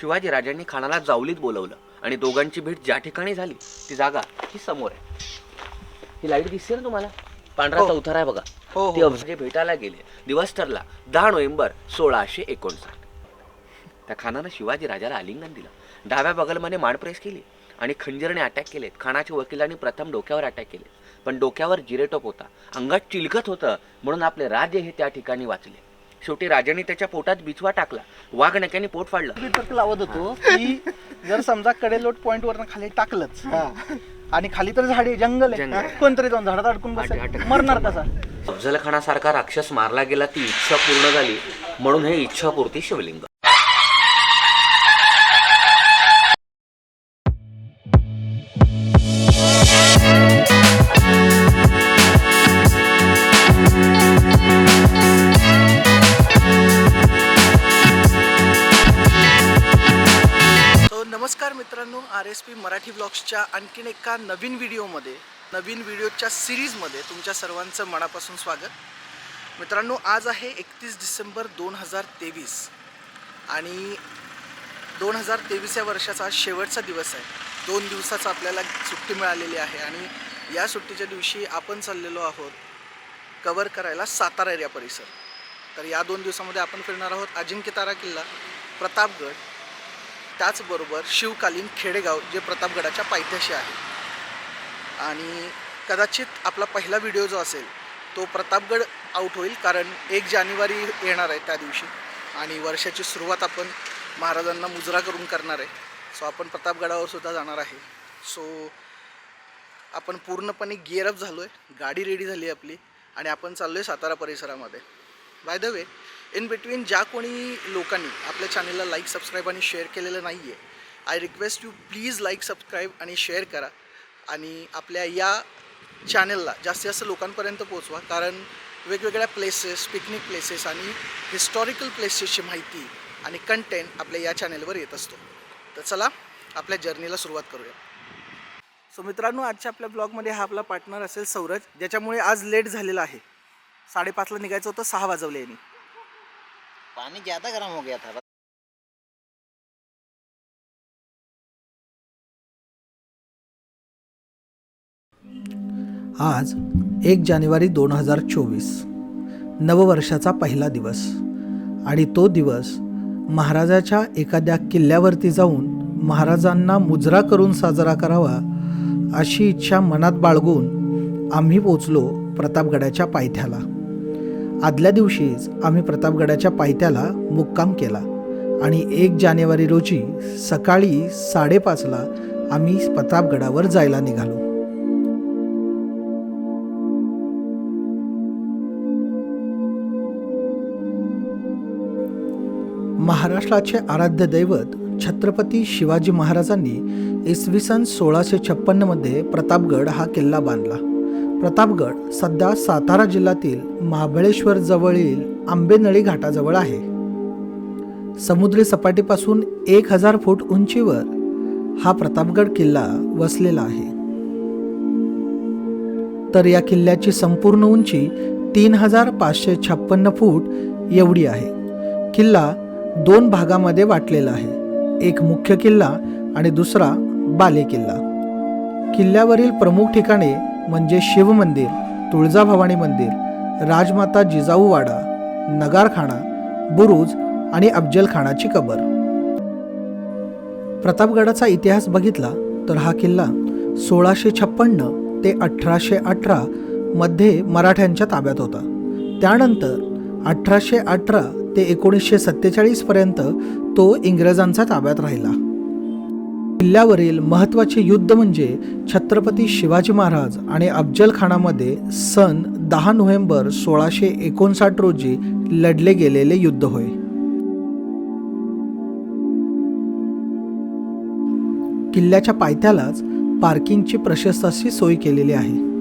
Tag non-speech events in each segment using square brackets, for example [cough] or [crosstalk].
शिवाजी राजांनी खानाला जावलीत बोलवलं आणि दोघांची भेट ज्या ठिकाणी झाली ती जागा ही समोर आहे. ही लाइट दिसते ना तुम्हाला? पांढरा हो. चौथरा आहे बघा. हो, ती हो. अफजल भेटायला गेले. दिवस ठरला दहा नोव्हेंबर सोळाशे एकोणसाठ. त्या खानानं शिवाजी राजाला आलिंगन दिलं. डाव्या बगलमध्ये मान प्रेस केली आणि खंजरने अटॅक केलेत. खानाच्या वकिलांनी प्रथम डोक्यावर अटॅक केले पण डोक्यावर जिरेटोप होता. अंगात चिलकत होतं म्हणून आपले राज्य हे त्या ठिकाणी वाचले. शेवटी राजाने त्याच्या पोटात बिचवा टाकला. वाघ नक्याने पोट फाडलं. मी तर्क लावत होतो की जर समजा कडेलोट पॉइंट वरनं खाली टाकलंच आणि खाली तर झाडे जंगल जंगल आहे. आहे. कोणतरी जाऊन झाडात अडकून बसेल. मरणार कसा? अफजल खानासारखा राक्षस मारला गेला ती इच्छा पूर्ण झाली. म्हणून हे इच्छापूर्ती शिवलिंग. आर एस पी मराठी ब्लॉग्सच्या आणखीन एका नवीन व्हिडिओमध्ये नवीन व्हिडिओच्या सिरीजमध्ये तुमच्या सर्वांचं मनापासून स्वागत. मित्रांनो आज आहे एकतीस डिसेंबर दोन हजार तेवीस आणि दोन हजार तेवीस या वर्षाचा आज शेवटचा दिवस आहे. दोन दिवसाचा आपल्याला सुट्टी मिळालेली आहे आणि या सुट्टीच्या दिवशी आपण चाललेलो आहोत कवर करायला सातारा एरिया परिसर. तर या दोन दिवसामध्ये आपण फिरणार आहोत अजिंक्यतारा किल्ला प्रतापगड त्याचबरोबर शिवकालीन खेडेगाव जे प्रतापगडाच्या पायथ्याशी आहे. आणि कदाचित आपला पहिला व्हिडिओ जो असेल तो प्रतापगड आउट होईल कारण एक जानेवारी येणार आहे त्या दिवशी. आणि वर्षाची सुरुवात आपण महाराजांना मुजरा करून करणार आहे. सो आपण प्रतापगडावर सुद्धा जाणार आहे. सो आपण पूर्णपणे गिअरअप झालो आहे गाडी रेडी झाली आहे आपली. आणि आपण चाललो आहे सातारा परिसरामध्ये. By the way in between ज्या कोणी लोकांनी आपल्या चॅनलला लाईक सबस्क्राईब आणि शेअर केलेलं नाही आहे I request you please like subscribe आणि शेअर करा. आणि आपल्या या चॅनलला जास्तीत जास्त लोकांपर्यंत पोचवा कारण वेगवेगळ्या प्लेसेस पिकनिक प्लेसेस आणि हिस्टॉरिकल प्लेसेसची माहिती आणि कंटेंट आपल्या या चॅनलवर येत असतो. तर चला आपल्या जर्नीला सुरुवात करूया. सो मित्रांनो आजच्या आपल्या ब्लॉगमध्ये हा आपला पार्टनर असेल सौरज ज्याच्यामुळे आज लेट झालेला आहे. साडेपाचला निघायचं होतं सहा वाजवले यांनी. पानी ज्यादा गर्म हो गया था आज एक जानेवारी दोन हजार चोवीस नववर्षाचा पहिला दिवस आणि तो दिवस महाराजाच्या एखाद्या किल्ल्यावरती जाऊन महाराजांना मुजरा करून साजरा करावा अशी इच्छा मनात बाळगून आम्ही पोचलो प्रतापगडाच्या पायथ्याला. आदल्या दिवशीच आम्ही प्रतापगडाच्या पायथ्याला मुक्काम केला आणि एक जानेवारी रोजी सकाळी साडेपाचला आम्ही प्रतापगडावर जायला निघालो. महाराष्ट्राचे आराध्य दैवत छत्रपती शिवाजी महाराजांनी इसवी सन सोळाशे छप्पन्नमध्ये प्रतापगड हा किल्ला बांधला. प्रतापगड सध्या सातारा जिल्ह्यातील महाबळेश्वर जवळील आंबेनळी घाटाजवळ आहे. समुद्री सपाटीपासून एक हजार फूट उंचीवर हा प्रतापगड किल्ला वसलेला आहे. तर या किल्ल्याची संपूर्ण उंची तीन हजार पाचशे छप्पन्न फूट एवढी आहे. किल्ला दोन भागामध्ये वाटलेला आहे. एक मुख्य किल्ला आणि दुसरा बाले किल्ला. किल्ल्यावरील प्रमुख ठिकाणे म्हणजे शिवमंदिर तुळजाभवानी मंदिर राजमाता जिजाऊवाडा नगारखाना बुरुज आणि अफजलखानाची कबर. प्रतापगडाचा इतिहास बघितला तर हा किल्ला सोळाशे छप्पन्न ते अठराशे अठरा मध्ये मराठ्यांच्या ताब्यात होता. त्यानंतर अठराशे अठरा ते एकोणीसशे सत्तेचाळीसपर्यंत तो इंग्रजांचा ताब्यात राहिला. किल्ल्यावरील महत्त्वाचे युद्ध म्हणजे छत्रपती शिवाजी महाराज आणि अफजलखानामध्ये सन दहा नोव्हेंबर सोळाशे एकोणसाठ रोजी लढले गेलेले युद्ध होय. किल्ल्याच्या पायथ्यालाच पार्किंगची प्रशस्त अशी सोय केलेली आहे.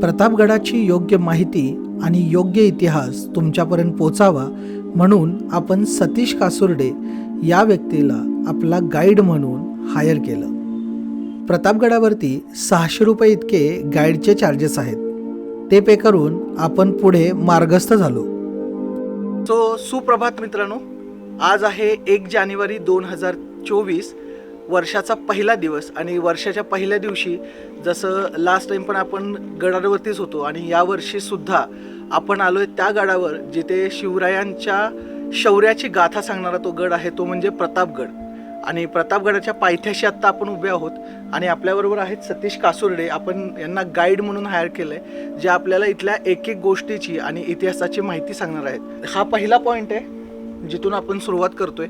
प्रतापगडाची योग्य माहिती आणि योग्य इतिहास तुमच्यापर्यंत पोचावा म्हणून आपण सतीश कासुर्डे या व्यक्तीला आपला गाईड म्हणून हायर केलं. प्रतापगडावरती सहाशे रुपये इतके गाईडचे चार्जेस आहेत. ते पे करून आपण पुढे मार्गस्थ झालो. सो सुप्रभात मित्रांनो आज आहे एक जानेवारी दोन हजार चोवीस वर्षाचा पहिला दिवस आणि वर्षाच्या पहिल्या दिवशी जसं लास्ट टाइम पण आपण गडावरतीच होतो आणि यावर्षीसुद्धा आपण आलोय त्या गडावर जिथे शिवरायांच्या शौर्याची गाथा सांगणारा तो गड आहे तो म्हणजे प्रतापगड. आणि प्रतापगडाच्या पायथ्याशी आत्ता आपण उभे आहोत आणि आपल्याबरोबर आहेत सतीश कासुर्डे. आपण यांना गाईड म्हणून हायर केलं आहे जे आपल्याला इथल्या एक एक गोष्टीची आणि इतिहासाची माहिती सांगणार आहेत. हा पहिला पॉईंट आहे जिथून आपण सुरुवात करतोय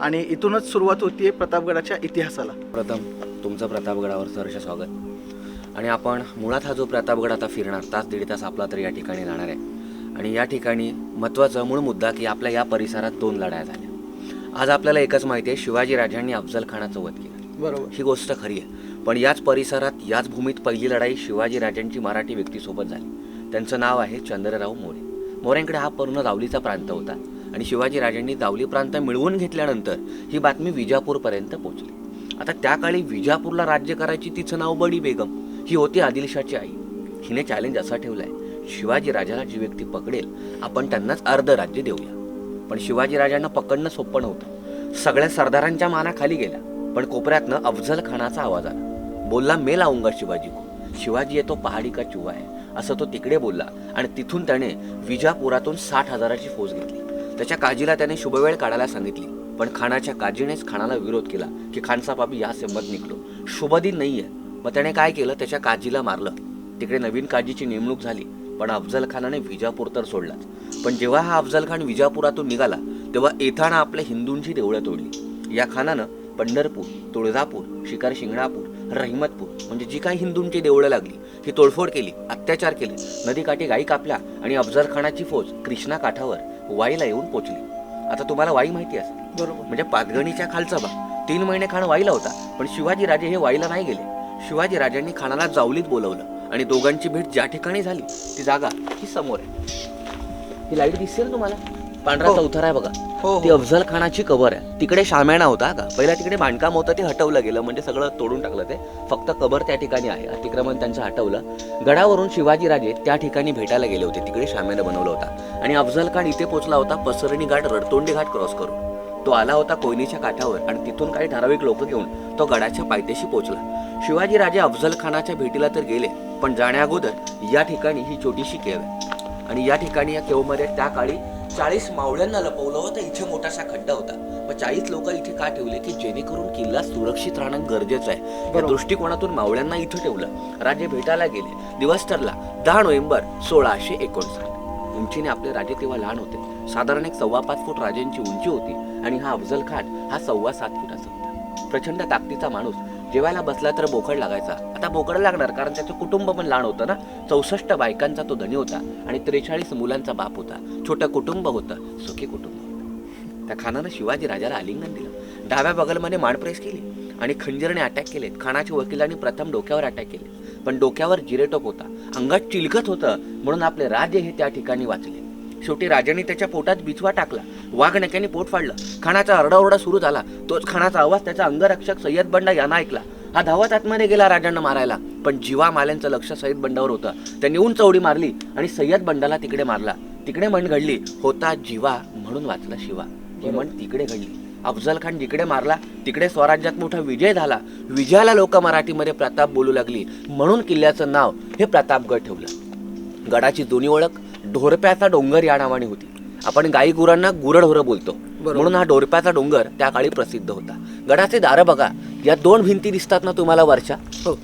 आणि इथूनच सुरुवात होतीये प्रतापगडाच्या इतिहासाला. प्रथम तुमचं प्रतापगडावर सहर्ष स्वागत. आणि आपण मुळात हा जो प्रतापगड आता फिरणार तास दीड तास आपला तर या ठिकाणी जाणार आहे. आणि या ठिकाणी महत्त्वाचा मूळ मुद्दा की आपल्या या परिसरात दोन लढाया झाल्या. आज आपल्याला एकच माहिती आहे शिवाजी राजांनी अफजल खानाचं वध केलं. बरोबर. ही गोष्ट खरी आहे. पण याच परिसरात याच भूमीत पहिली लढाई शिवाजी राजांची मराठी व्यक्तीसोबत झाली. त्यांचं नाव आहे चंद्रराव मोरे. मोऱ्यांकडे हा पूर्ण जावलीचा प्रांत होता आणि शिवाजी राजांनी जावली प्रांत मिळवून घेतल्यानंतर ही बातमी विजापूरपर्यंत पोहोचली. आता त्या काळी विजापूरला राज्य करायची तिचं नाव बडी बेगम. ही होती आदिलशाची आई. हिने चॅलेंज असा ठेवलाय शिवाजी राजाला जी व्यक्ती पकडेल आपण त्यांनाच अर्ध राज्य देऊया. पण शिवाजी राजांना पकडणं सोपं नव्हतं. सगळ्या सरदारांच्या मानाखाली गेल्या पण कोपऱ्यातनं अफजल खानाचा आवाज आला. बोलला मे लावूंगा शिवाजी को. शिवाजी येतो पहाडी का चुवा आहे असं तो तिकडे बोलला आणि तिथून त्याने विजापुरातून साठ हजाराची फौज घेतली. त्याच्या काजीला त्याने शुभवेळ काढायला सांगितली पण खानाच्या काजीनेच खानाला विरोध केला की खानसाहेब आम्ही या सेमत निघलो. शुभ दिन आहे मग त्याने काय केलं? त्याच्या काजीला मारलं. तिकडे नवीन काजीची नेमणूक झाली. पण अफजल खानाने विजापूर तर सोडलाच. पण जेव्हा हा अफजल खान विजापुरातून निघाला तेव्हा येताना आपल्या हिंदूंची देवळं तोडली. या खानानं पंढरपूर तुळजापूर शिकार शिंगणापूर रहिमतपूर म्हणजे जी काही हिंदूंची देवळं लागली ही तोडफोड केली अत्याचार केले. नदीकाठी गायी कापल्या आणि अफजल खानाची फौज कृष्णा काठावर वाईला येऊन पोचली. आता तुम्हाला वाई माहिती असेल. बरोबर. म्हणजे पाचगणीच्या खालचा भाग. तीन महिने खान वाईला होता पण शिवाजी राजे हे वाईला नाही गेले. शिवाजी राजांनी खानाला जावलीत बोलवलं आणि दोघांची भेट ज्या ठिकाणी झाली ती जागा ही समोर आहे. ही लाइट दिसेल तुम्हाला? पांढरा हो. चौथरा आहे बघा. हो ती अफजल खानाची कबर आहे. तिकडे शाम्याणा होता का? पहिला तिकडे बांधकाम होतं ते हटवलं गेलं म्हणजे सगळं तोडून टाकलं ते. फक्त कबर त्या ठिकाणी आहे. अतिक्रमण त्यांचं हटवलं. गडावरून शिवाजी राजे त्या ठिकाणी भेटायला गेले होते. तिकडे शाम्यानं बनवलं होता. आणि अफजल खान इथे पोहोचला होता पसरणी घाट रडतोंडी घाट क्रॉस करून. तो आला होता कोयनीच्या काठावर आणि तिथून काही ठराविक लोक घेऊन तो गडाच्या पायथ्याशी पोहोचला. शिवाजी राजे अफजल खानाच्या भेटीला तर गेले पण जाण्याअगोदर या ठिकाणी ही छोटीशी केव आहे. आणि या ठिकाणी या केवमध्ये त्या काळी चाळीस मावळ्यांना लपवलं होतं इथे मोठासा खड्डा होता. मग चाळीस लोक इथे का ठेवले की जेणेकरून किल्ला सुरक्षित राहणं गरजेचं आहे? या. दृष्टिकोनातून मावळ्यांना इथं ठेवलं. राजे भेटायला गेले. दिवस ठरला. दहा नोव्हेंबर सोळाशे एकोणसाठ. उंचीने आपले राजे तेव्हा लहान होते. साधारण एक सव्वा पाच फूट राजांची उंची होती. आणि हा अफजल खान हा सव्वा सात फुटाचा होता. प्रचंड ताकदीचा माणूस. जेवायला बसला तर बोकड लागायचा. आता बोकड लागणार कारण त्याचं कुटुंब पण लहान होतं ना. चौसष्ट बायकांचा तो धनी होता आणि त्रेचाळीस मुलांचा बाप होता. छोटं कुटुंब होतं सुखी कुटुंब. त्या खानानं शिवाजी राजाला आलिंगन दिलं. डाव्या बगलमध्ये माणप्रेस केली आणि खंजीरने अटॅक केलेत. खानाच्या वकिलांनी प्रथम डोक्यावर अटॅक केले. पण डोक्यावर जिरेटोप होता. अंगात चिलखत होतं म्हणून आपले राजे हे त्या ठिकाणी वाचले. शेवटी राजाने त्याच्या पोटात बिचवा टाकला. वाघनक्याने पोट फाडलं. खानाचा आरडाओरडा सुरू झाला. तोच खानाचा आवाज त्याचा अंगरक्षक सय्यद बंडा यांना ऐकला. हा धावत आतमध्ये गेला राजांना मारायला. पण जीवा माल्यांचं लक्ष सय्यद बंडावर होतं. त्यांनी उंच उडी मारली आणि सय्यद बंडाला तिकडे मारला. तिकडे म्हण घडली. होता जीवा म्हणून वाचला शिवा. ही म्हण तिकडे घडली. अफजल खान जिकडे मारला तिकडे स्वराज्यात मोठा विजय झाला. विजयाला लोक मराठीमध्ये प्रताप बोलू लागली. म्हणून किल्ल्याचं नाव हे प्रतापगड ठेवलं. गडाची दोन्ही ओळख ढोरप्याचा डोंगर या नावाने होती. आपण गाई गुरांना गुरढोरं बोलतो. म्हणून हा ढोरप्याचा डोंगर त्या काळी प्रसिद्ध होता. गडाचे दारं बघा या दोन भिंती दिसतात ना तुम्हाला वरच्या? हो.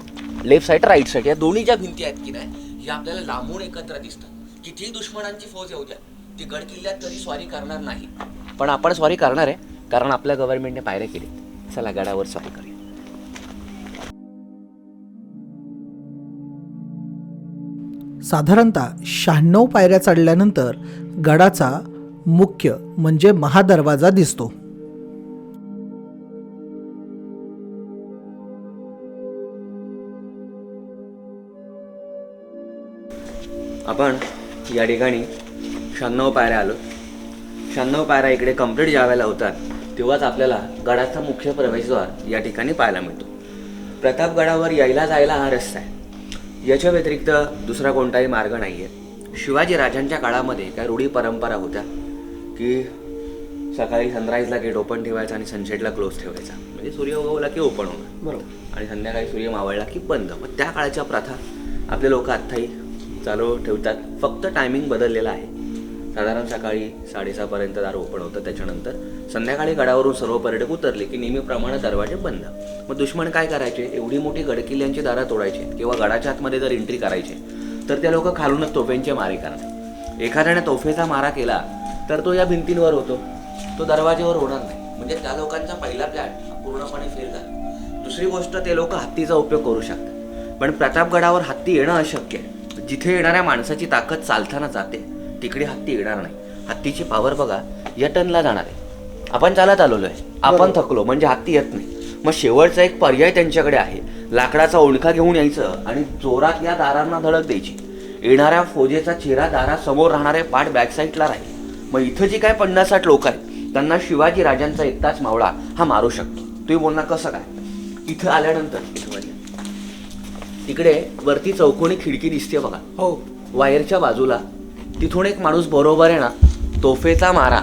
लेफ्ट साईड राईट साईड या दोन्ही ज्या भिंती आहेत की नाही या आपल्याला लांबून एकत्र दिसतात. कितीही दुश्मनांची फौज येऊ द्या ती गड किल्ल्यात कधी स्वारी करणार नाही. पण आपण स्वारी करणार आहे कारण आपल्या गव्हर्नमेंटने पायऱ्या केली. चला गडावर स्वारी करूया. साधारणतः शहाण्णव पायऱ्या चढल्यानंतर गडाचा मुख्य म्हणजे महादरवाजा दिसतो. आपण या ठिकाणी शहाण्णव पायऱ्या आलो. शहाण्णव पायऱ्या इकडे कंप्लीट ज्यावेळेला होतात तेव्हाच आपल्याला गडाचा मुख्य प्रवेशद्वार या ठिकाणी पाहायला मिळतो. प्रतापगडावर यायला जायला हा रस्ता आहे. याच्या व्यतिरिक्त दुसरा कोणताही मार्ग नाही आहे शिवाजी राजांच्या काळामध्ये काय रूढी परंपरा होत्या की सकाळी सनराईजला गेट ओपन ठेवायचा आणि सनसेटला क्लोज ठेवायचा. म्हणजे सूर्य उगवला की ओपन होणार बरोबर. आणि संध्याकाळी सूर्य मावळला की बंद. मग त्या काळाच्या प्रथा आपले लोक आत्ताही चालू ठेवतात. फक्त टायमिंग बदललेला आहे. साधारण सकाळी साडेसहापर्यंत दार ओपन होतं. त्याच्यानंतर संध्याकाळी गडावरून सर्व पर्यटक उतरले की नेहमीप्रमाणे दरवाजे बंद. मग दुश्मन काय करायचे? एवढी मोठी गडकिल्ल्यांची दारं तोडायचे. किंवा गडाच्या आतमध्ये जर एंट्री करायचे तर ते लोक खालूनच तोफेंचे मारे करणार एखाद्याने तोफेचा मारा केला तर तो या भिंतींवर होतो. तो दरवाजेवर होणार नाही. म्हणजे त्या लोकांचा पहिला प्लॅन पूर्णपणे फेल झाला. दुसरी गोष्ट ते लोक हत्तीचा उपयोग करू शकतात. पण प्रतापगडावर हत्ती येणं अशक्य आहे. जिथे येणाऱ्या माणसाची ताकद चालताना जाते तिकडे हत्ती येणार नाही. हत्तीची पावर बघा या टनला जाणार आहे. आपण चालत आलेलो आहे. आपण थकलो म्हणजे हत्ती येत नाही. मग शेवटचा एक पर्याय त्यांच्याकडे आहे. लाकडाचा ओळखा घेऊन यायचं आणि जोरात या दारांना धडक द्यायची. येणाऱ्या फौजेचा चेहरा दारासमोर राहणारे पाठ बॅक साईडला राहील. मग इथं जी काय पन्नास साठ लोक आहेत त्यांना शिवाजी राजांचा एकटाच मावळा हा मारू शकतो. तुम्ही बोलणार कसं काय? इथं आल्यानंतर. तिकडे वरती चौकोनी खिडकी दिसते बघा. हो. वायरच्या बाजूला तिथून एक माणूस बरोबर आहे ना तोफेचा मारा.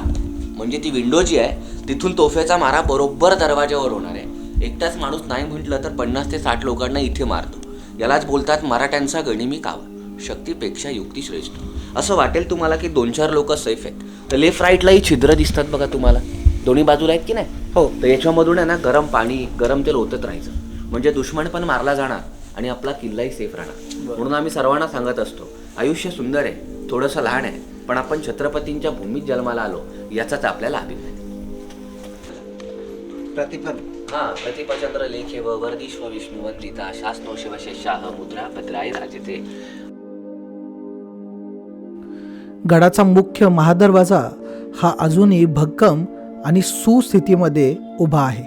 म्हणजे ती विंडो जी आहे तिथून तोफेचा मारा बरोबर दरवाज्यावर होणार आहे. एकटाच माणूस नाही म्हटलं तर पन्नास ते साठ लोकांना इथे मारतो. यालाच बोलतात मराठ्यांचा गणिमी कावा शक्तीपेक्षा युक्ती श्रेष्ठ असं वाटेल तुम्हाला की दोन चार लोक सेफ आहेत. तर लेफ्ट राईटलाही छिद्र दिसतात बघा तुम्हाला. दोन्ही बाजूला आहेत की नाही? हो. तर याच्यामधून आहे ना गरम पाणी गरम तेल ओतत राहायचं. म्हणजे दुश्मन पण मारला जाणार आणि आपला किल्लाही सेफ राहणार. म्हणून आम्ही सर्वांना सांगत असतो आयुष्य सुंदर आहे थोडंसं लहान आहे पण आपण छत्रपतींच्या भूमीत जन्माला आलो याचाच आपल्याला अभिमान प्रतिफल. हा प्रतिपचंद्र लेखे व वर्दीश्व विष्णू वंदिता शास्त्रो शिवशेषाह मुद्रा भद्राय राजते. गडाचा मुख्य महादरवाजा हा अजूनही भक्कम आणि सुस्थितीमध्ये उभा आहे.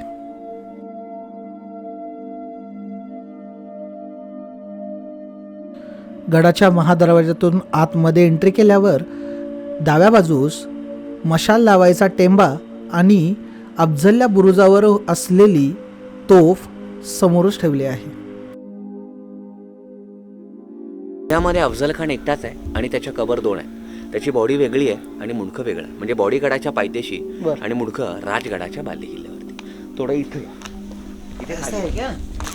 गडाच्या महादरवाजातून आतमध्ये एंट्री केल्यावर डाव्या बाजूस मशाल लावायचा टेंबा आणि अफजलल्या बुरुजावर असलेली तोफ समोरच ठेवली आहे. यामध्ये अफजल खान एकटाच आहे आणि त्याच्या कबर दोन आहे. त्याची बॉडी वेगळी आहे आणि मुंडकं वेगळं आहे. म्हणजे बॉडी गडाच्या पायथ्याशी बरं. आणि मुंडकं राजगडाच्या बाल्य किल्ल्यावरती. थोडं इथे इथे ऐसा खाली. क्या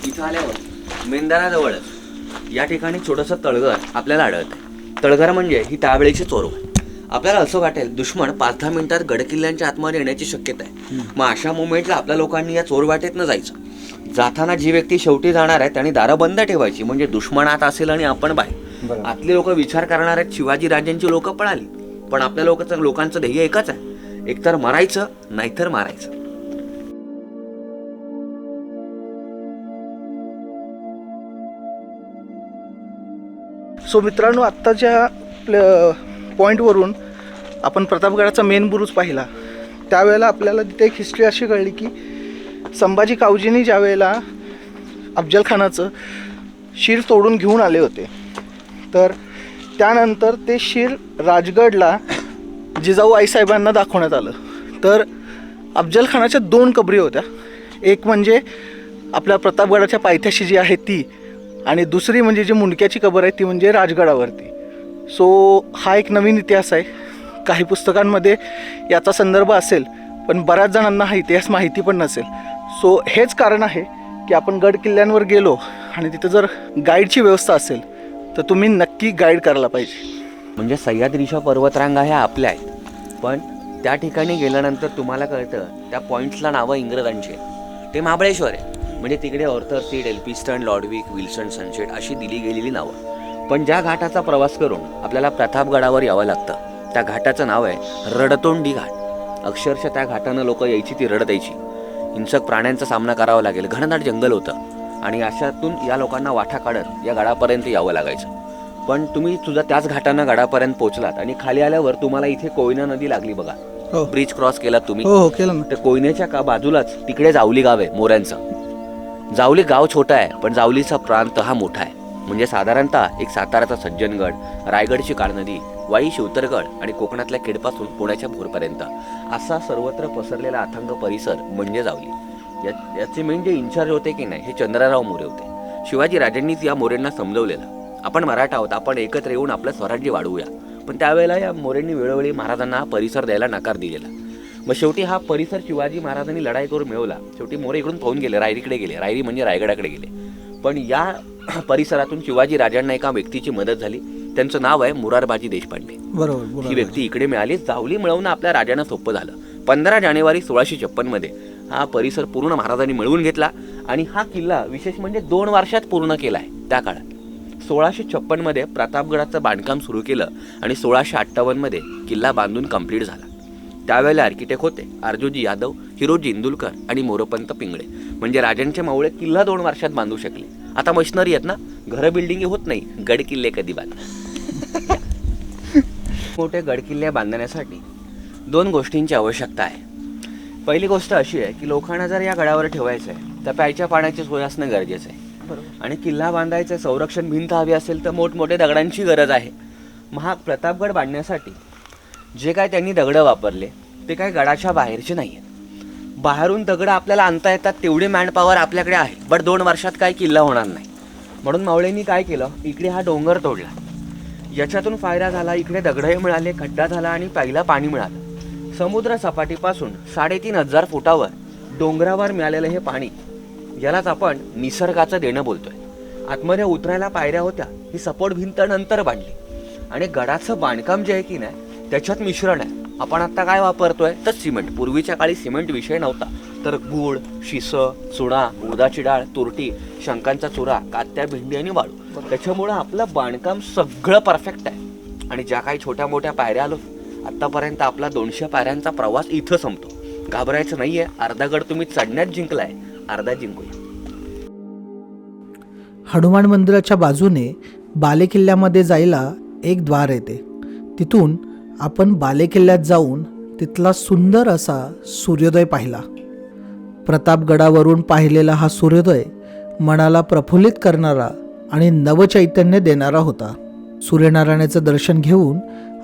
इथं आल्यावर मेंदाराजवळच या ठिकाणी छोटंसं तळघर आपल्याला आढळतं तळघर म्हणजे ही त्यावेळेची चोरव आपल्याला असं वाटेल दुश्मन पाच दहा मिनिटात गडकिल्ल्यांच्या आतमध्ये येण्याची शक्यता आहे. मग अशा मोमेंटला आपल्या लोकांनी या चोरवाटेतनं जायचं. जाताना जी व्यक्ती शेवटी जाणार आहे त्यांनी दारं बंद ठेवायची. म्हणजे दुश्मन आत असेल आणि आपण बाहेर. आतले लोक विचार करणार आहेत शिवाजी राजांची लोक पळाली. पण आपल्या लोकांचं लोकांचं ध्येय एकच आहे. एकतर मरायचं नाहीतर मारायचं. सो मित्रांनो आत्ताच्या पॉईंटवरून आपण प्रतापगडाचा मेन बुरुज पाहिला. त्यावेळेला आपल्याला तिथे एक हिस्ट्री अशी कळली की संभाजी कावजींनी ज्या वेळेला अफजल शिर तोडून घेऊन आले होते. तर त्यानंतर ते शिर राजगडला जिजाऊ आईसाहेबांना दाखवण्यात आलं. तर अफजलखानाच्या दोन कबरी होत्या. एक म्हणजे आपल्या प्रतापगडाच्या पायथ्याशी जी आहे ती आणि दुसरी म्हणजे जी मुंडक्याची कबर आहे ती म्हणजे राजगडावरती. सो हा एक नवीन इतिहास आहे. काही पुस्तकांमध्ये याचा संदर्भ असेल पण बऱ्याच जणांना हा इतिहास माहिती पण नसेल. सो हेच कारण आहे की आपण गड किल्ल्यांवर गेलो आणि तिथं जर गाईडची व्यवस्था असेल तर तुम्ही नक्की गाईड करायला पाहिजे. म्हणजे सह्याद्रीच्या पर्वतरांगा ह्या आपल्या आहेत. पण त्या ठिकाणी गेल्यानंतर तुम्हाला कळतं त्या पॉईंट्सला नावं इंग्रजांची आहेत. ते महाबळेश्वर आहे. म्हणजे तिकडे Arthur Seat Elphinstone Lodwick Wilson sunset अशी दिली गेलेली नावं. पण ज्या घाटाचा प्रवास करून आपल्याला प्रतापगडावर यावं लागतं त्या घाटाचं नाव आहे रडतोंडी घाट. अक्षरशः त्या घाटानं लोक यायची ती रडत यायची. हिंसक प्राण्यांचा सामना करावा लागेल घनदाट जंगल होतं. आणि अशातून या लोकांना वाटा काढत या गडापर्यंत यावं लागायचं. पण तुम्ही तुझा त्याच घाटानं गडापर्यंत पोहोचलात आणि खाली आल्यावर तुम्हाला इथे कोयना नदी लागली बघा. हो. ब्रिज क्रॉस केला तुम्ही. हो हो केलं ना. तर कोयनेच्या का बाजूलाच तिकडे जावली गाव आहे मोऱ्यांचं. जावली गाव छोटं आहे पण जावलीचा प्रांत हा मोठा आहे. म्हणजे साधारणतः एक साताराचा सज्जनगड रायगडची काळनदी वाई शिवतरगड आणि कोकणातल्या खेडपासून पुण्याच्या भोरपर्यंत. असा सर्वत्र पसरलेला अथांग परिसर म्हणजे जावली. या याचे मेन जे इन्चार्ज होते की नाही हे चंद्रराव मोरे होते. शिवाजी राजांनीच या मोरेंना समजवलेलं. आपण मराठा आहोत आपण एकत्र येऊन आपलं स्वराज्य वाढवूया. पण त्यावेळेला या मोरेंनी वेळोवेळी महाराजांना हा परिसर द्यायला नकार दिलेला. मग शेवटी हा परिसर शिवाजी महाराजांनी लढाई करून मिळवला. शेवटी मोरे इकडून पाहून गेले रायरीकडे गेले. रायरी म्हणजे रायगडाकडे गेले. पण या परिसरातून शिवाजी राजांना एका व्यक्तीची मदत झाली. त्यांचं नाव आहे मुरारबाजी देशपांडे. बरोबर ही व्यक्ती इकडे मिळाली. जावली मिळवणं आपल्या राजांना सोपं झालं. पंधरा जानेवारी सोळाशे छप्पनमध्ये हा परिसर पूर्ण महाराजांनी मिळवून घेतला आणि हा किल्ला विशेष म्हणजे दोन वर्षात पूर्ण केलाय त्या काळात. सोळाशे छप्पनमध्ये प्रतापगडाचं बांधकाम सुरू केलं आणि सोळाशे अठ्ठावन्नमध्ये किल्ला बांधून कंप्लीट झाला. त्यावेळेला आर्किटेक्ट होते अर्जुजी यादव हिरोजी इंदुलकर आणि मोरोपंत पिंगळे. म्हणजे राजांचे मावळे किल्ला दोन वर्षात बांधू शकले. आता मशिनरी आहेत ना घरं बिल्डिंग होत नाही गड किल्ले कधी बांध. [laughs] मोठे गडकिल्ले बांधण्यासाठी दोन गोष्टींची आवश्यकता आहे. पहिली गोष्ट अशी आहे की लोकांना जर या गडावर ठेवायचं आहे तर प्यायच्या पाण्याची सोय असणं गरजेचं आहे बरोबर. आणि किल्ला बांधायचं संरक्षण भिंत हवी असेल तर मोठमोठे दगडांची गरज आहे. मग हा प्रतापगड बांधण्यासाठी जे काय त्यांनी दगडं वापरले ते काय गडाच्या बाहेरचे नाही आहेत बाहेरून दगडं आपल्याला आणता येतात तेवढी मॅनपॉवर आपल्याकडे आहे. बट दोन वर्षात काय किल्ला होणार नाही. म्हणून मावळेंनी काय केलं? इकडे हा डोंगर तोडला. याच्यातून फायदा झाला इकडे दगडही मिळाले खड्डा झाला आणि प्यायला पाणी मिळालं. समुद्र सपाटीपासून साडेतीन हजार फुटावर डोंगरावर मिळालेलं हे पाणी यालाच आपण निसर्गाचं देणं बोलतोय. आतमध्ये उतरायला पायऱ्या होत्या ही सपोर्ट भिंत नंतर बांधली. आणि गडाचं बांधकाम जे आहे की नाही त्याच्यात मिश्रण आहे. आपण आता काय वापरतोय? तर सिमेंट. पूर्वीच्या काळी सिमेंट विषय नव्हता. तर गुळ शिस चुणा उडदाची डाळ तुरटी शंकांचा चुरा कात्या भेंडी आणि वाळू. त्याच्यामुळं आपलं बांधकाम सगळं परफेक्ट आहे. आणि ज्या काही छोट्या मोठ्या पायऱ्या आलो आतापर्यंत आपला दोनशे पायऱ्यांचा प्रवास इथं संपतो. घाबरायचं नाहीये. अर्धा गड तुम्ही चढण्यात जिंकलाय. अर्धा जिंकूया. हनुमान मंदिराच्या बाजूने बालेकिल्ल्यामध्ये जायला एक द्वार येते. तिथून आपण बालेकिल्ल्यात जाऊन तिथला सुंदर असा सूर्योदय पाहिला. प्रतापगडावरून पाहिलेला हा सूर्योदय मनाला प्रफुल्लित करणारा आणि नवचैतन्य देणारा होता. सूर्यनारायणाचं दर्शन घेऊन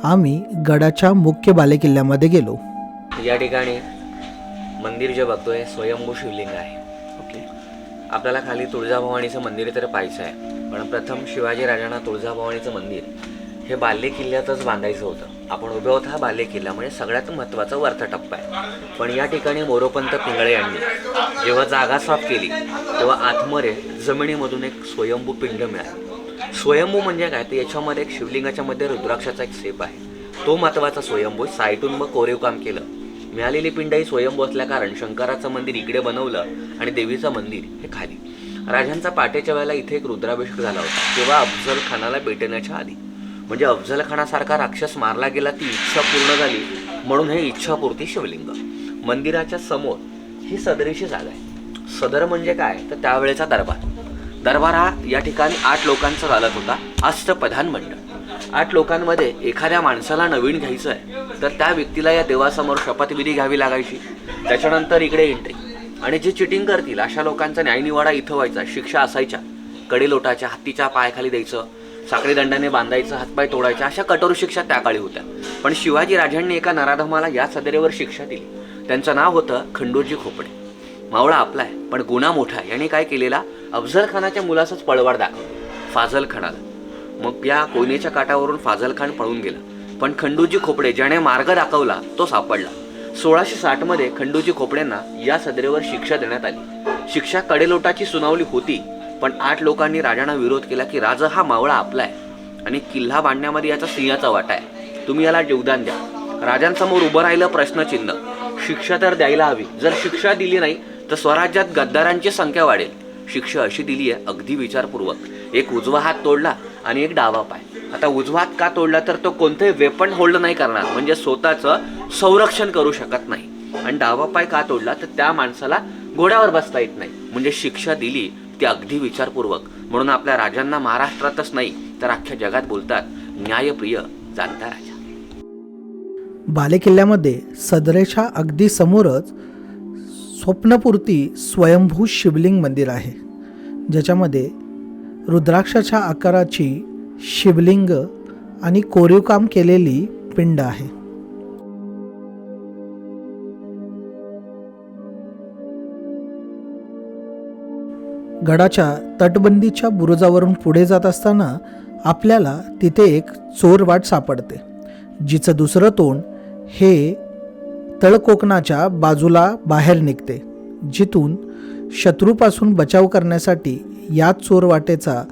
आम्ही गडाच्या मुख्य बालेकिल्ल्यामध्ये गेलो. या ठिकाणी मंदिर जे बघतोय स्वयंभू शिवलिंग आहे. ओके. आपल्याला खाली तुळजाभवानीचं मंदिर तर पाहायचं आहे. पण प्रथम शिवाजी राजांना तुळजाभवानीचं मंदिर हे बाल्य किल्ल्यातच बांधायचं होतं. आपण उभे होत हा बाल्य म्हणजे सगळ्यात महत्त्वाचा वरचा टप्पा आहे. पण या ठिकाणी मोरोपंत पिंगळे यांनी जेव्हा जागा साफ केली तेव्हा आतमध्ये जमिनीमधून एक स्वयंभू पिंड मिळाला. स्वयंभू म्हणजे काय? तर याच्यामध्ये एक शिवलिंगाच्या मध्ये रुद्राक्षाचा एक सेप आहे. तो महत्त्वाचा स्वयंभू साईटून मग कोरीव काम केलं. मिळालेली पिंड ही स्वयंभू असल्याकारण शंकराचं मंदिर इकडे बनवलं आणि देवीचं मंदिर हे खाली. राजांचा पाटेच्या वेळेला इथे एक रुद्राभिषेक झाला होता. तेव्हा अफजल खानाला भेटण्याच्या आधी. म्हणजे अफजलखानासारखा राक्षस मारला गेला ती इच्छा पूर्ण झाली. म्हणून हे इच्छापूर्ती शिवलिंग. मंदिराच्या समोर ही सदरीची जागा आहे. सदर म्हणजे काय? तर त्यावेळेचा दरबार. दरबार हा या ठिकाणी आठ लोकांचा चालत होता. अष्टप्रधान मंडळ. आठ लोकांमध्ये एखाद्या माणसाला नवीन घ्यायचं आहे तर त्या व्यक्तीला या देवासमोर शपथविधी घ्यावी लागायची. त्याच्यानंतर इकडे एंट्री आणि जे चिटिंग करतील अशा लोकांचा न्यायनिवाडा इथं व्हायचा शिक्षा असायच्या. कडेलोटाच्या हत्तीच्या पायाखाली द्यायचं साखळी दंडाने बांधायचं हातपाय तोडायचे अशा कठोर शिक्षा त्या काळी होत्या. पण शिवाजी राजांनी एका नराधमाला या सदरेवर शिक्षा दिली. त्यांचं नाव होतं खंडूजी खोपडे. मावळा आपला आहे पण गुन्हा मोठा आहे. याने काय केलेला? अफजल खानाच्या मुलासच पळवाड दाखवलं फाजल खानाला मग या कोयनेच्या काठावरून फाजल खान पळून गेला. पण खंडूजी खोपडे ज्याने मार्ग दाखवला तो सापडला. सोळाशे साठमध्ये खंडूजी खोपड्यांना या सदरेवर शिक्षा देण्यात आली. शिक्षा कडेलोटाची सुनावली होती. पण आठ लोकांनी राजांना विरोध केला की राजा हा मावळा आपला आहे आणि किल्ला बांधण्यामध्ये याचा सिंहाचा वाटा आहे. तुम्ही याला जीवदान द्या. राजांसमोर उभं राहिलं प्रश्नचिन्ह. शिक्षा तर द्यायला हवी. जर शिक्षा दिली नाही तर स्वराज्यात गद्दारांची संख्या वाढेल. शिक्षा अशी दिली आहे अगदी विचारपूर्वक. एक उजवा हात तोडला आणि एक डावा पाय. आता उजवा हात का तोडला तर तो कोणतंही वेपन होल्ड नाही करणार. म्हणजे स्वतःचं संरक्षण करू शकत नाही. आणि डावा पाय का तोडला? तर त्या माणसाला घोड्यावर बसता येत नाही. म्हणजे शिक्षा दिली ते अगदी विचारपूर्वक म्हणून आपल्या राजांना महाराष्ट्रातच नाही तर अख्ख्या जगात बोलतात न्यायप्रिय जाणता राजा. बालेकिल्ल्यामध्ये सदरेच्या अगदी समोरच स्वप्नपूर्ती स्वयंभू शिवलिंग मंदिर आहे ज्याच्यामध्ये रुद्राक्षाच्या आकाराची शिवलिंग आणि कोरीवकाम केलेली पिंड आहे. गडाच्या तटबंदीच्या बुरुजावरून पुढे जात असताना आपल्याला तिथे एक चोरवाट सापडते जिचं दुसरं तोंड हे तळकोकणाच्या बाजूला बाहेर निघते जिथून शत्रूपासून बचाव करण्यासाठी याच चोरवाटेचा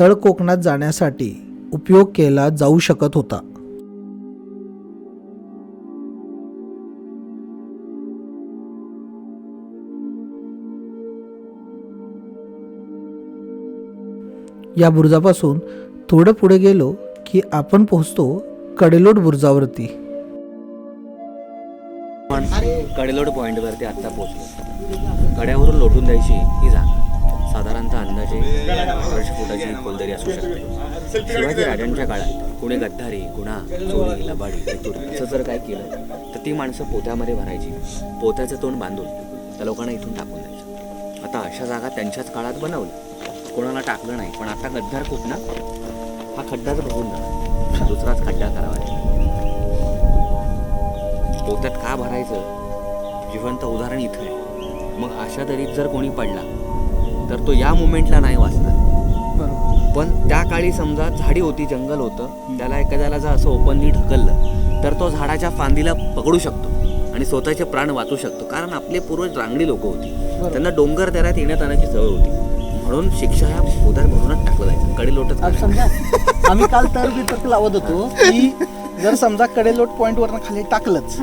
तळकोकणात जाण्यासाठी उपयोग केला जाऊ शकत होता. या बुरुजापासून थोडं पुढे गेलो की आपण पोहोचतो कडेलोट बुरुजावरती. पण कडेलोड पॉईंटवरती आत्ता पोहोचलो. कड्यावरून लोटून द्यायची ही जागा. साधारणतः अंदाजे अठराशे फुटाची खोलदरी असू शकते. शिवाजी राजांच्या काळात कुणी गद्दारी कुणा चोरी लबाडी चोरी असं जर काय केलं तर ती माणसं पोत्यामध्ये भरायची. पोत्याचं तोंड बांधून त्या लोकांना इथून टाकून द्यायचं. आता अशा जागा त्यांच्याच काळात बनवल्या. कोणाला टाकलं नाही पण आता गद्दार खूप ना? हा खड्डाच भरून जाणार दुसराच खड्डा करावा. पोत्यात का भरायचं? जिवंत उदाहरण इथं आहे. मग अशा दरीत जर कोणी पडला तर तो या मुमेंटला नाही वाचणार. पण त्या काळी समजा झाडी होती जंगल होतं त्याला एखाद्याला जर असं ओपनली ढकललं तर तो झाडाच्या फांदीला पकडू शकतो आणि स्वतःचे प्राण वाचू शकतो. कारण आपले पूर्वज रांगडी लोक होती. त्यांना डोंगर दऱ्यात येण्यात जाण्याची सवय होती. म्हणून शिक्षा ह्या पोत्यात भरूनच टाकलं जायचं. कडे लोटच समजा [laughs] आम्ही काल तर बितर्क लावत होतो की [laughs] जर समजा कडेलोट पॉइंट वरनं खाली टाकलंच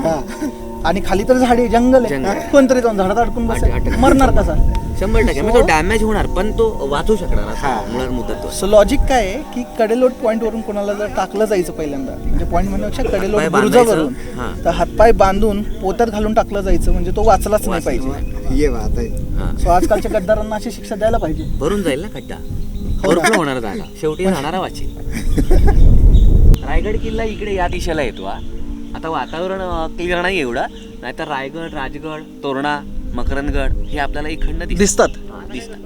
आणि खाली तर झाडे जंगल. आहे. कोणतरी जाऊन झाडात अडकून अटक- मरणार कसा? शंभर टक्के. म्हणजे तो डॅमेज होणार पण तो वाचू शकणार असा मुळात मुद्दा तो सो लॉजिक काय आहे की कडेलोट पॉइंट वरून कोणाला जर टाकलं जायचं पहिल्यांदा म्हणजे पॉइंट म्हणण्यापेक्षा कडेलोट बुरुजावरून हां. तर हातपाय बांधून पोत्यात घालून टाकलं जायचं म्हणजे तो वाचलाच नाही पाहिजे. ये बात है हां. सो आजकालच्या गद्दारांना अशी शिक्षा द्यायला पाहिजे. भरून जाईल ना खड्डा? ओव्हरफ्लो होणार जागा. शेवटी जाणारा वाचेल. [laughs] रायगड किल्ला इकडे या दिशेला येतो हा. आता वातावरण क्लिअर नाही एवढं. नाहीतर रायगड राजगड तोरणा मकरंदगड हे आपल्याला इकडनं दिस- दिसतात. हा, दिसतात.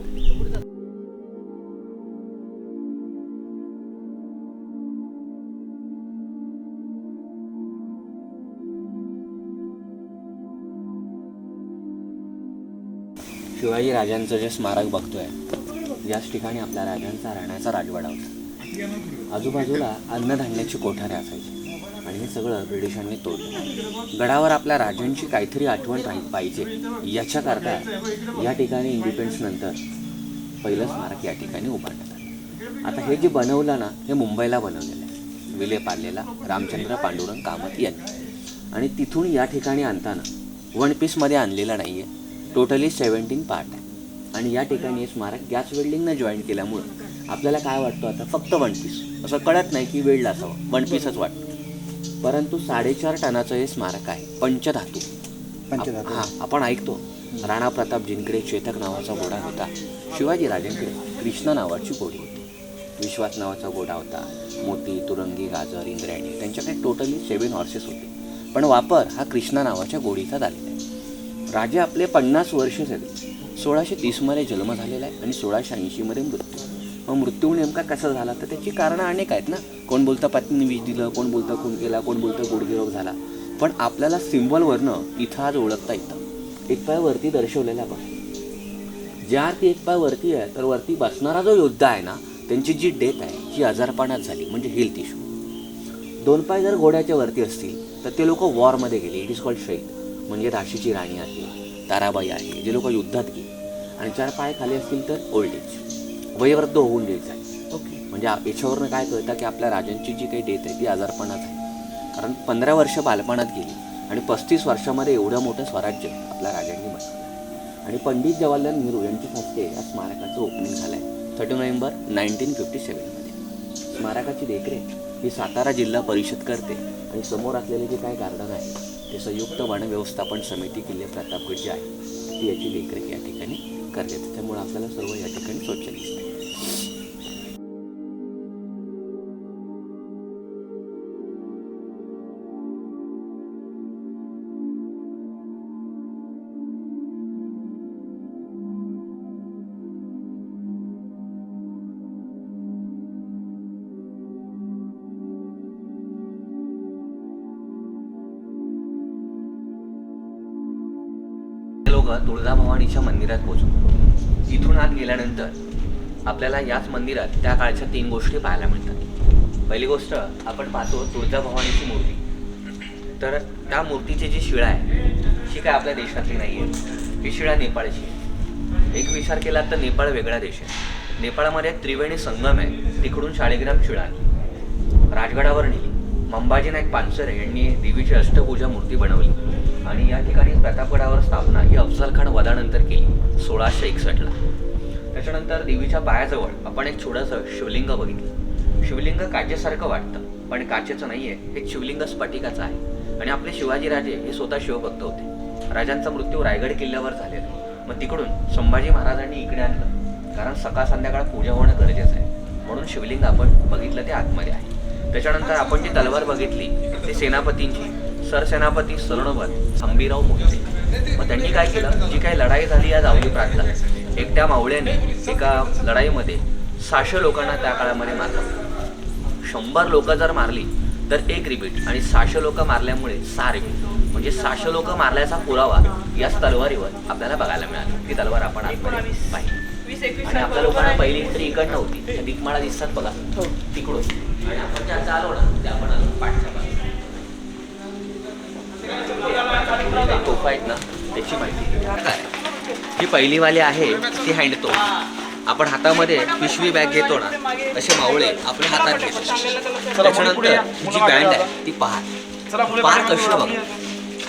शिवाजी राजांचं जे स्मारक बघतोय याच ठिकाणी आपल्या राजांचा राहण्याचा राजवाडा होता. आजूबाजूला अन्नधान्याची कोठारे असायची आणि हे सगळं ब्रिटिशांनी तोडलं. गडावर आपल्या राजांची काहीतरी आठवण राहील पाहिजे याच्याकरता या ठिकाणी इंडिपेंडन्स नंतर पहिलं स्मारक या ठिकाणी उभारण्यात आलं. आता हे जे बनवलं ना हे मुंबईला बनवलेलं आहे. विले पार्लेला रामचंद्र पांडुरंग कामत यांनी. आणि तिथून या ठिकाणी आणताना वन पीसमध्ये आणलेलं नाही आहे टोटली सेवन्टीन पार्ट आहे. आणि या ठिकाणी हे स्मारक गॅस वेल्डिंगनं जॉईन केल्यामुळं आपल्याला काय वाटतं आता? फक्त वन पीस असं कळत नाही की वेल्ड असावं. वन पीसच वाटतं. परंतु साडेचार टनाचं हे स्मारक आहे. पंचधातू. पंचधातू. हा आपण ऐकतो. राणा प्रतापजींकडे चेतक नावाचा घोडा होता. शिवाजी राजांकडे कृष्णा नावाची घोडी होती. विश्वास नावाचा घोडा होता. मोती तुरंगी गाजर इंद्रायणी त्यांच्याकडे टोटली सेवन हॉर्सेस होते. पण वापर हा कृष्णा नावाच्या घोडीचा झालेला आहे. राजे आपले पन्नास वर्ष झाले सोळाशे तीसमध्ये जन्म झालेला आहे आणि सोळाशे ऐंशीमध्ये मृत्यू. मग मृत्यू नेमका कसा झाला? तर त्याची कारणं अनेक आहेत ना. कोण बोलतं पत्नी विष दिलं कोण बोलतं खून केला कोण बोलतं गुडगिरोग झाला. पण आपल्याला सिम्बॉलवरनं इथं आज ओळखता येतं. एक पाय वरती दर्शवलेला बघ. ज्या अर्थी एक पाय वरती आहे तर वरती बसणारा जो योद्धा आहे ना त्यांची जी डेथ आहे ती आजारपणात झाली म्हणजे हेल्थ इश्यू दोन पाय जर घोड्याच्या वरती असतील तर ते लोक वॉरमध्ये गेले. इट इज कॉल्ड शहीद म्हणजे राशीची राणी आहे ताराबाई आहे जे लोक युद्धात गेले. आणि चार पाय खाली असतील तर ओल्ड एज वयोवृद्ध होऊन द्यायचं आहे ओके. म्हणजे याच्यावरनं काय कळतं की आपल्या राजांची जी काही डेथ आहे ती आजारपणात आहे. कारण पंधरा वर्ष बालपणात गेली आणि पस्तीस वर्षामध्ये एवढं मोठं स्वराज्य आपल्या राजांनी बनवलं. आणि पंडित जवाहरलाल नेहरू यांच्या हस्ते या स्मारकाचं ओपनिंग झालं आहे थर्टी नोव्हेंबर नाईन्टीन फिफ्टी सेवनमध्ये स्मारकाची देखरेख ही सातारा जिल्हा परिषद करते आणि समोर असलेले जे काही गार्डन आहे ते संयुक्त वन व्यवस्थापन समिती किल्ले प्रतापगड जी आहे ती याची देखरेख या ठिकाणी करते त्यामुळे आपल्याला सर्व या ठिकाणी स्वच्छ दिसते. लोक तुळजाभवानीच्या मंदिरात पोहोचू. इथून आत गेल्यानंतर आपल्याला याच मंदिरात त्या काळच्या तीन गोष्टी पाहायला मिळतात. पहिली गोष्ट आपण पाहतो तुळजाभवानीची मूर्ती. तर त्या मूर्तीची जी शिळा आहे ती काय आपल्या देशातली नाही आहे ही शिळा नेपाळची आहे. एक विचार केला तर नेपाळ वेगळा देश आहे. नेपाळमध्ये त्रिवेणी संगम आहे. तिकडून शाळेग्राम शिळा राजगडावर नेली. मंबाजी नाईक पानसरे यांनी देवीची अष्टभुजा मूर्ती बनवली. आणि या ठिकाणी प्रतापगडावर स्थापना ही अफजलखान वधानंतर केली सोळाशे एकसष्टला. त्याच्यानंतर देवीच्या पायाजवळ आपण एक छोटंसं शिवलिंग बघितलं. शिवलिंग काचेसारखं वाटतं पण काचेचं नाही आहे हे शिवलिंग स्फटिकाचं आहे. आणि आपले शिवाजीराजे हे स्वतः शिवभक्त होते. राजांचा मृत्यू रायगड किल्ल्यावर झालेला मग तिकडून संभाजी महाराजांनी इकडे आणलं. कारण सकाळ संध्याकाळ पूजा होणं गरजेचं आहे. म्हणून शिवलिंग आपण बघितलं ते आतमध्ये आहे. त्याच्यानंतर आपण जी तलवार बघितली ती सेनापतींची. सरसेनापती सरणवत अंबिराव मोहिते. मग त्यांनी काय केलं? जी काही लढाई झाली या जावली प्रांतात एकट्या मावळ्याने एका लढाईमध्ये सहाशे लोकांना त्या काळामध्ये मारलं. शंभर लोक जर मारली तर एक रिपीट. आणि सहाशे लोक मारल्यामुळे सहा रिपीट. म्हणजे सहाशे लोक मारल्याचा पुरावा याच तलवारीवर आपल्याला बघायला मिळाला. ती तलवार आपण आतमध्ये पाहिली. आणि आपल्या लोकांना पहिली एंट्री इकडनं होती. त्या दिकमाळा दिसतात बघा. तिकडून. आणि आपण ज्या आलो ना ते आपण आलो पाठच्या बाजूला. तोफा आहेत ना त्याची माहिती. काय ही पहिलीवाली आहे ती हँडतो आपण हातामध्ये पिशवी बॅग घेतो ना असे मावळे आपल्या हातात घेतो. त्याच्यानंतर जी बँड आहे ती पहार पार कशी बघ.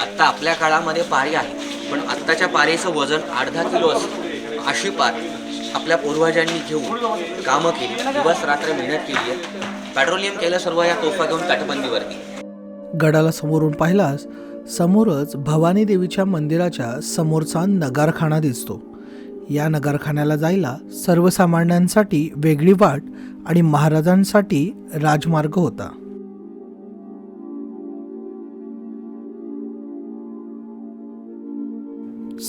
आत्ता आपल्या काळामध्ये पारी आहे पण आत्ताच्या पारीचं वजन अर्धा किलो असतं अशी पार आपल्या पूर्वजांनी घेऊन कामं केली. दिवस रात्र मेहनत केली आहे. पेट्रोलियम केलं सर्व या तोफा घेऊन तटबंदीवरती. गडाला समोरून पाहिलास समोरच भवानी देवीच्या मंदिराच्या समोरचा नगारखाना दिसतो. या नगारखान्याला जायला सर्वसामान्यांसाठी वेगळी वाट आणि महाराजांसाठी राजमार्ग होता.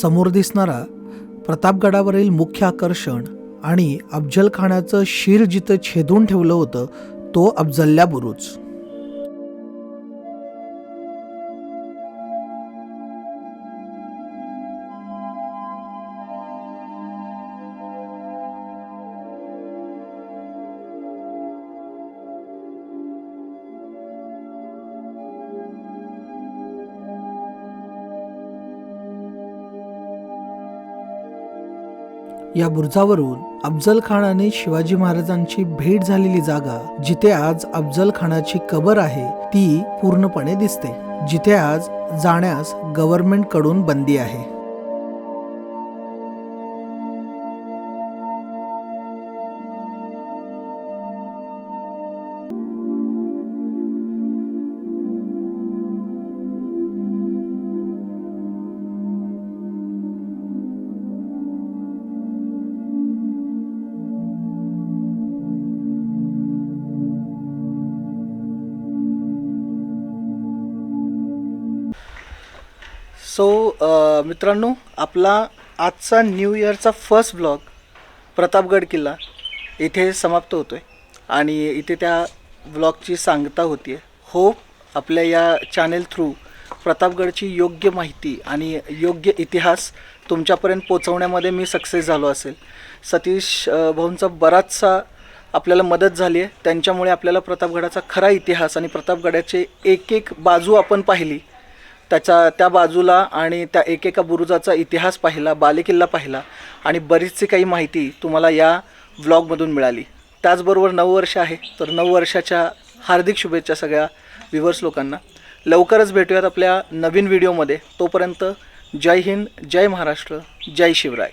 समोर दिसणारा प्रतापगडावरील मुख्य आकर्षण आणि अफजलखानाचं शिर जिथं छेदून ठेवलं होतं तो अफजल्ल्या बुरुज. या बुरुजावरून अफजल खानाने शिवाजी महाराजांची भेट झालेली जागा जिथे आज अफजल खानाची कबर आहे ती पूर्णपणे दिसते जिथे आज जाण्यास गव्हर्नमेंटकडून बंदी आहे. सो uh, मित्रांनो आपला आजचा न्यू इयरचा फर्स्ट ब्लॉग प्रतापगड किल्ला इथे समाप्त होतो आहे आणि इथे त्या ब्लॉगची सांगता होती आहे होप आपल्या या चॅनेल थ्रू प्रतापगडची योग्य माहिती आणि योग्य इतिहास तुमच्यापर्यंत पोचवण्यामध्ये मी सक्सेस झालो असेल. सतीश भाऊंचा बराचसा आपल्याला मदत झाली आहे. त्यांच्यामुळे आपल्याला प्रतापगडाचा खरा इतिहास आणि प्रतापगडाचे एक एक बाजू आपण पाहिली. त्याच्या त्या बाजूला आणि त्या एकेका बुरुजाचा इतिहास पाहिला बालेकिल्ला पाहिला आणि बरीचशी काही माहिती तुम्हाला या व्लॉगमधून मिळाली. त्याचबरोबर नऊ वर्ष आहे तर नऊ वर्षाच्या हार्दिक शुभेच्छा सगळ्या व्ह्युअर्स लोकांना. लवकरच भेटूयात आपल्या नवीन व्हिडिओमध्ये तोपर्यंत जय हिंद जय महाराष्ट्र जय शिवराय.